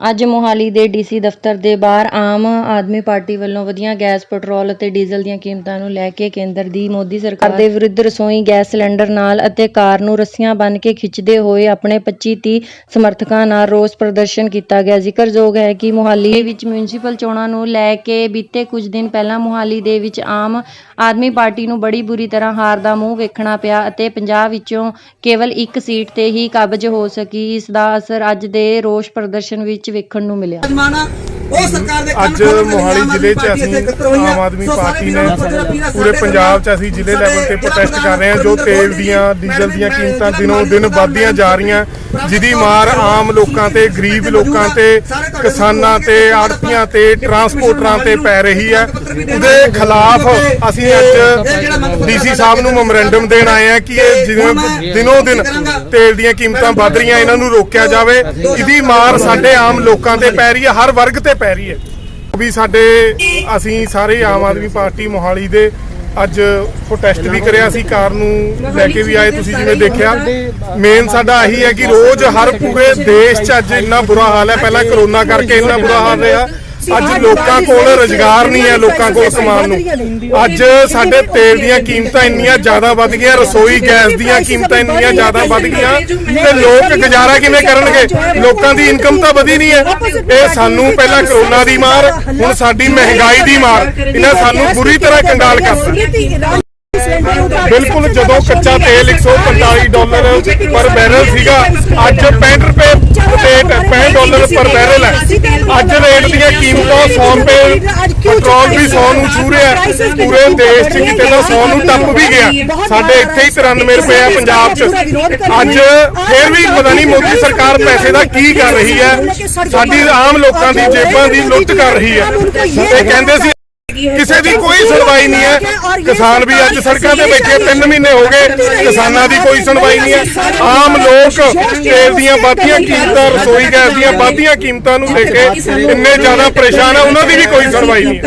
ਅੱਜ ਮੋਹਾਲੀ ਦੇ ਡੀਸੀ ਦਫ਼ਤਰ ਦੇ ਬਾਹਰ ਆਮ ਆਦਮੀ ਪਾਰਟੀ ਵੱਲੋਂ ਵਧੀਆਂ ਗੈਸ, ਪੈਟਰੋਲ ਅਤੇ ਡੀਜ਼ਲ ਦੀਆਂ ਕੀਮਤਾਂ ਨੂੰ ਲੈ ਕੇ ਕੇਂਦਰ ਦੀ ਮੋਦੀ ਸਰਕਾਰ ਦੇ ਵਿਰੁੱਧ ਰਸੋਈ ਗੈਸ ਸਿਲੰਡਰ ਨਾਲ ਅਤੇ ਕਾਰ ਨੂੰ ਰੱਸੀਆਂ ਬੰਨ੍ਹ ਕੇ ਖਿੱਚਦੇ ਹੋਏ ਆਪਣੇ 25-30 ਸਮਰਥਕਾਂ ਨਾਲ ਰੋਸ ਪ੍ਰਦਰਸ਼ਨ ਕੀਤਾ ਗਿਆ। ਜ਼ਿਕਰਯੋਗ ਹੈ ਕਿ ਮੋਹਾਲੀ ਵਿੱਚ ਮਿਊਨਿਸਪਲ ਚੋਣਾਂ ਨੂੰ ਲੈ ਕੇ ਬੀਤੇ ਕੁਝ ਦਿਨ ਪਹਿਲਾਂ ਮੋਹਾਲੀ ਦੇ ਵਿੱਚ ਆਮ ਆਦਮੀ ਪਾਰਟੀ ਨੂੰ ਬੜੀ ਬੁਰੀ ਤਰ੍ਹਾਂ ਹਾਰ ਦਾ ਮੂੰਹ ਵੇਖਣਾ ਪਿਆ ਅਤੇ ਪੰਜਾਬ ਵਿੱਚੋਂ ਕੇਵਲ ਇੱਕ ਸੀਟ ਤੇ ਹੀ ਕਬਜ਼ ਹੋ ਸਕੀ। ਇਸ ਦਾ ਅਸਰ ਅੱਜ ਦੇ ਰੋਸ ਪ੍ਰਦਰਸ਼ਨ ਵਿੱਚ ਵੇਖਣ ਨੂੰ ਮਿਲਿਆ। ਉਹ ਸਰਕਾਰ ਦੇ ਅੱਜ ਮੋਹਾਲੀ ਜ਼ਿਲ੍ਹੇ 'ਚ ਅਸੀਂ ਆਮ ਆਦਮੀ ਪਾਰਟੀ ਨੇ ਪੂਰੇ ਪੰਜਾਬ 'ਚ ਅਸੀਂ ਜ਼ਿਲ੍ਹੇ ਲੈਵਲ ਤੇ ਪ੍ਰੋਟੈਸਟ ਕਰ ਰਹੇ ਹਾਂ ਜੋ ਤੇਲ ਦੀਆਂ ਡੀਜ਼ਲ ਦੀਆਂ ਕੀਮਤਾਂ ਦਿਨੋਂ ਦਿਨ ਵੱਧਦੀਆਂ ਜਾ ਰਹੀਆਂ ਜਿਹਦੀ ਮਾਰ ਆਮ ਲੋਕਾਂ ਤੇ ਗਰੀਬ ਲੋਕਾਂ ਤੇ ਕਿਸਾਨਾਂ ਤੇ ਆੜਤੀਆਂ ਤੇ ਟਰਾਂਸਪੋਰਟਰਾਂ ਤੇ ਪੈ ਰਹੀ ਹੈ। ਉਹਦੇ ਖਿਲਾਫ ਅਸੀਂ ਅੱਜ ਡੀਸੀ ਸਾਹਿਬ ਨੂੰ ਮੈਮੋਰੈਂਡਮ ਦੇਣ ਆਏ ਹਾਂ ਕਿ ਇਹ ਜਿਵੇਂ ਦਿਨੋਂ ਦਿਨ ਤੇਲ ਦੀਆਂ ਕੀਮਤਾਂ ਵੱਧ ਰਹੀਆਂ ਇਹਨਾਂ ਨੂੰ ਰੋਕਿਆ ਜਾਵੇ। ਇਹਦੀ ਮਾਰ ਸਾਡੇ ਆਮ ਲੋਕਾਂ ਤੇ ਪੈ ਰਹੀ ਹੈ ਹਰ ਵਰਗ ਤੇ ਪੈ ਰਹੀ ਹੈ। ਵੀ ਸਾਡੇ, ਅਸੀਂ ਸਾਰੇ ਆਮ ਆਦਮੀ ਪਾਰਟੀ ਮੋਹਾਲੀ ਦੇ ਅੱਜ ਪ੍ਰੋਟੈਸਟ ਵੀ ਕਰਿਆ ਸੀ, ਕਾਰ ਨੂੰ ਲੈ ਕੇ ਵੀ ਆਏ, ਤੁਸੀਂ ਜਿਵੇਂ ਦੇਖਿਆ। ਮੇਨ ਸਾਡਾ ਇਹੀ ਹੈ ਕਿ ਰੋਜ਼ ਹਰ ਪੂਰੇ ਦੇਸ਼ 'ਚ ਅੱਜ ਇੰਨਾ ਬੁਰਾ ਹਾਲ ਹੈ। ਪਹਿਲਾਂ ਕਰੋਨਾ ਕਰਕੇ ਇੰਨਾ ਬੁਰਾ ਹਾਲ ਰਿਹਾ। ਅੱਜ ਲੋਕਾਂ ਕੋਲ ਰੁਜ਼ਗਾਰ ਨਹੀਂ ਹੈ ਲੋਕਾਂ ਕੋਲ ਕਮਾਉਣ ਨੂੰ। ਅੱਜ ਸਾਡੇ ਤੇਲ ਦੀਆਂ ਕੀਮਤਾਂ ਇੰਨੀਆਂ ਜ਼ਿਆਦਾ ਵੱਧ ਗਈਆਂ ਰਸੋਈ ਗੈਸ ਦੀਆਂ ਕੀਮਤਾਂ ਇੰਨੀਆਂ ਜ਼ਿਆਦਾ ਵੱਧ ਗਈਆਂ ਤੇ ਲੋਕ ਗੁਜ਼ਾਰਾ ਕਿਵੇਂ ਕਰਨਗੇ? ਲੋਕਾਂ ਦੀ ਇਨਕਮ ਤਾਂ ਵਧੀ ਨਹੀਂ ਹੈ। ਇਹ ਸਾਨੂੰ ਪਹਿਲਾਂ ਕਰੋਨਾ ਦੀ ਮਾਰ ਹੁਣ ਸਾਡੀ ਮਹਿੰਗਾਈ ਦੀ ਮਾਰ। ਇਹਨਾਂ ਸਾਨੂੰ ਬੁਰੀ ਤਰ੍ਹਾਂ ਕੰਗਾਲ ਕਰਤਾ ਬਿਲਕੁਲ ਜਦੋਂ ਕੱਚਾ ਤੇਲ 145 ਡਾਲਰ ਪਰ ਬੈਰਲ ਸੀਗਾ ਅੱਜ 65 ਰੁਪਏ ਰੇਟ 65 ਡਾਲਰ ਪਰ ਬੈਰਲ ਹੈ ਅੱਜ ਰੇਟ ਦੀਆਂ ਕੀਮਤਾਂ 100 ਰੁਪਏ ਪੈਟਰੋਲ ਵੀ 100 ਨੂੰ ਛੂ ਰਿਹਾ। ਪੂਰੇ ਦੇਸ਼ 'ਚ ਕਿਤੇ ਤਾਂ 100 ਨੂੰ ਟੱਪ ਵੀ ਗਿਆ। ਸਾਡੇ ਇੱਥੇ ਹੀ 93 ਰੁਪਏ ਆ ਪੰਜਾਬ 'ਚ। ਅੱਜ ਫੇਰ ਵੀ ਪਤਾ ਨਹੀਂ ਮੋਦੀ ਸਰਕਾਰ ਪੈਸੇ ਦਾ ਕੀ ਕਰ ਰਹੀ ਹੈ। ਸਾਡੀ ਆਮ ਲੋਕਾਂ ਦੀ ਜੇਬਾਂ ਦੀ ਲੁੱਟ ਕਰ ਰਹੀ ਹੈ। ਇਹ ਕਹਿੰਦੇ ਸੀ ਕਿਸੇ ਦੀ ਕੋਈ ਸੁਣਵਾਈ ਨਹੀਂ ਹੈ। ਕਿਸਾਨ ਵੀ ਅੱਜ ਸੜਕਾਂ ਤੇ ਬੈਠੇ 3 ਮਹੀਨੇ ਹੋ ਗਏ ਕਿਸਾਨਾਂ ਦੀ ਕੋਈ ਸੁਣਵਾਈ ਨਹੀਂ ਹੈ। ਆਮ ਲੋਕ ਤੇਲ ਦੀਆਂ ਵੱਧਦੀਆਂ ਕੀਮਤਾਂ ਰਸੋਈ ਗੈਸ ਦੀਆਂ ਵੱਧਦੀਆਂ ਕੀਮਤਾਂ ਨੂੰ ਲੈ ਕੇ ਇੰਨੇ ਜ਼ਿਆਦਾ ਪਰੇਸ਼ਾਨ ਆ ਉਹਨਾਂ ਦੀ ਵੀ ਕੋਈ ਸੁਣਵਾਈ ਨਹੀਂ ਹੈ।